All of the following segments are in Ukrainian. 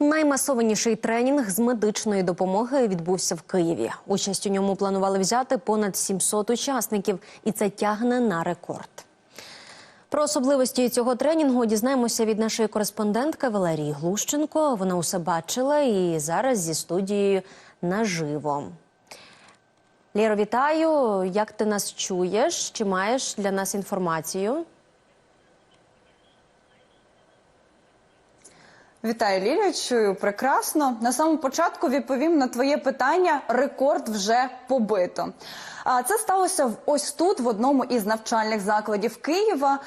Наймасованіший тренінг з медичної допомоги відбувся в Києві. Участь у ньому планували взяти понад 700 учасників, і це тягне на рекорд. Про особливості цього тренінгу дізнаємося від нашої кореспондентки Валерії Глущенко. Вона усе бачила і зараз зі студією наживо. Лєро, вітаю. Як ти нас чуєш? Чи маєш для нас інформацію? Вітаю, Лілія, чую прекрасно. На самому початку відповім на твоє питання. Рекорд вже побито. А це сталося ось тут, в одному із навчальних закладів Києва.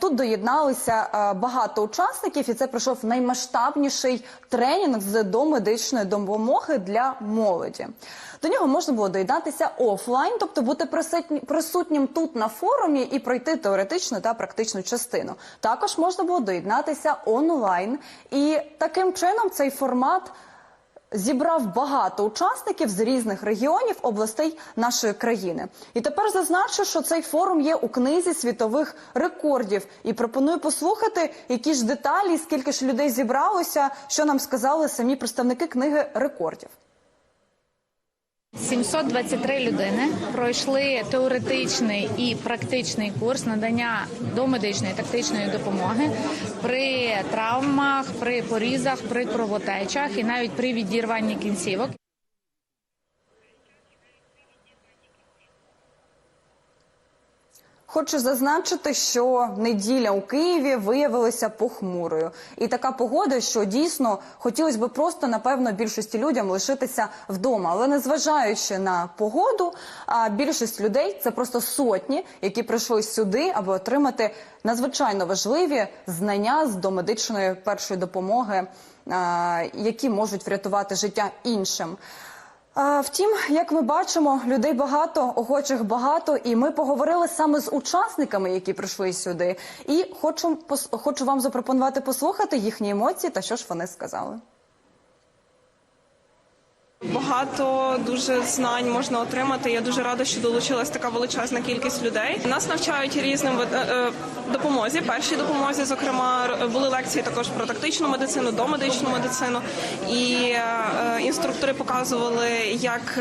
Тут доєдналися багато учасників, і це пройшов наймасштабніший тренінг з домедичної допомоги для молоді. До нього можна було доєднатися офлайн, тобто бути присутнім тут на форумі і пройти теоретичну та практичну частину. Також можна було доєднатися онлайн, і таким чином цей формат зібрав багато учасників з різних регіонів областей нашої країни. І тепер зазначу, що цей форум є у книзі світових рекордів. І пропоную послухати, які ж деталі, скільки ж людей зібралося, що нам сказали самі представники книги рекордів. 723 людини пройшли теоретичний і практичний курс надання домедичної тактичної допомоги при травмах, при порізах, при кровотечах і навіть при відірванні кінцівок. Хочу зазначити, що неділя у Києві виявилася похмурою, і така погода, що дійсно хотілося б просто напевно більшості людям лишитися вдома. Але незважаючи на погоду, більшість людей це просто сотні, які прийшли сюди, аби отримати надзвичайно важливі знання з домедичної першої допомоги, які можуть врятувати життя іншим. Втім, як ми бачимо, людей багато, охочих багато, і ми поговорили саме з учасниками, які прийшли сюди. І хочу хочу вам запропонувати послухати їхні емоції та що ж вони сказали. Багато дуже знань можна отримати. Я дуже рада, що долучилась така величезна кількість людей. Нас навчають різним е, е, допомозі. Першій допомозі, зокрема, були лекції також про тактичну медицину, домедичну медицину. І е, інструктори показували, як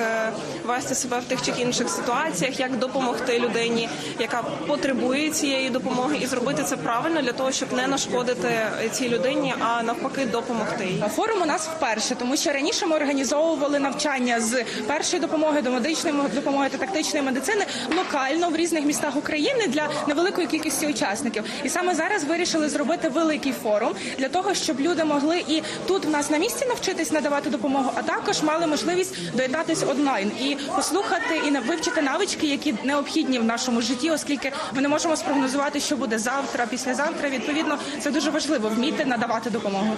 вести себе в тих чи інших ситуаціях, як допомогти людині, яка потребує цієї допомоги, і зробити це правильно для того, щоб не нашкодити цій людині, а навпаки, допомогти. Форум у нас вперше, тому що раніше ми організовували навчання з першої допомоги до медичної допомоги та тактичної медицини локально в різних містах України для невеликої кількості учасників. І саме зараз вирішили зробити великий форум для того, щоб люди могли і тут в нас на місці навчитись надавати допомогу, а також мали можливість доєднатись онлайн і послухати і вивчити навички, які необхідні в нашому житті, оскільки ми не можемо спрогнозувати, що буде завтра, післязавтра. Відповідно, це дуже важливо вміти надавати допомогу.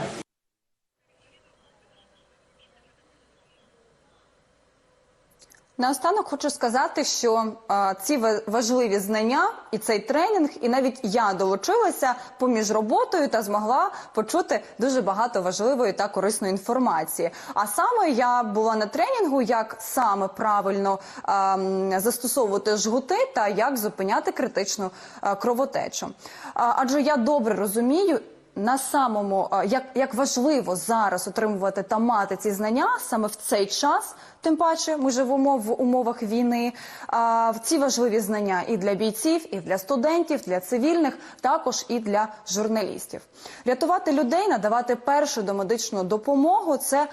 Наостанок хочу сказати, що а, ці важливі знання і цей тренінг, і навіть я долучилася поміж роботою та змогла почути дуже багато важливої та корисної інформації. А саме я була на тренінгу, як саме правильно а, застосовувати жгути та як зупиняти критичну а, кровотечу. А, адже я добре розумію. На самому як, як важливо зараз отримувати та мати ці знання саме в цей час, тим паче ми живемо в умовах війни. А, ці важливі знання і для бійців, і для студентів, для цивільних, також і для журналістів. Рятувати людей, надавати першу домедичну допомогу. Це е,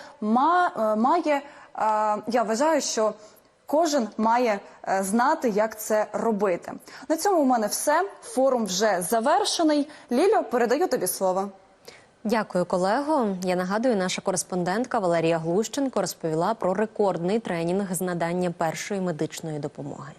має. Я вважаю, що Кожен має е, знати, як це робити. На цьому у мене все. Форум вже завершений. Лілю, передаю тобі слово. Дякую, колего. Я нагадую, наша кореспондентка Валерія Глущенко розповіла про рекордний тренінг з надання першої медичної допомоги.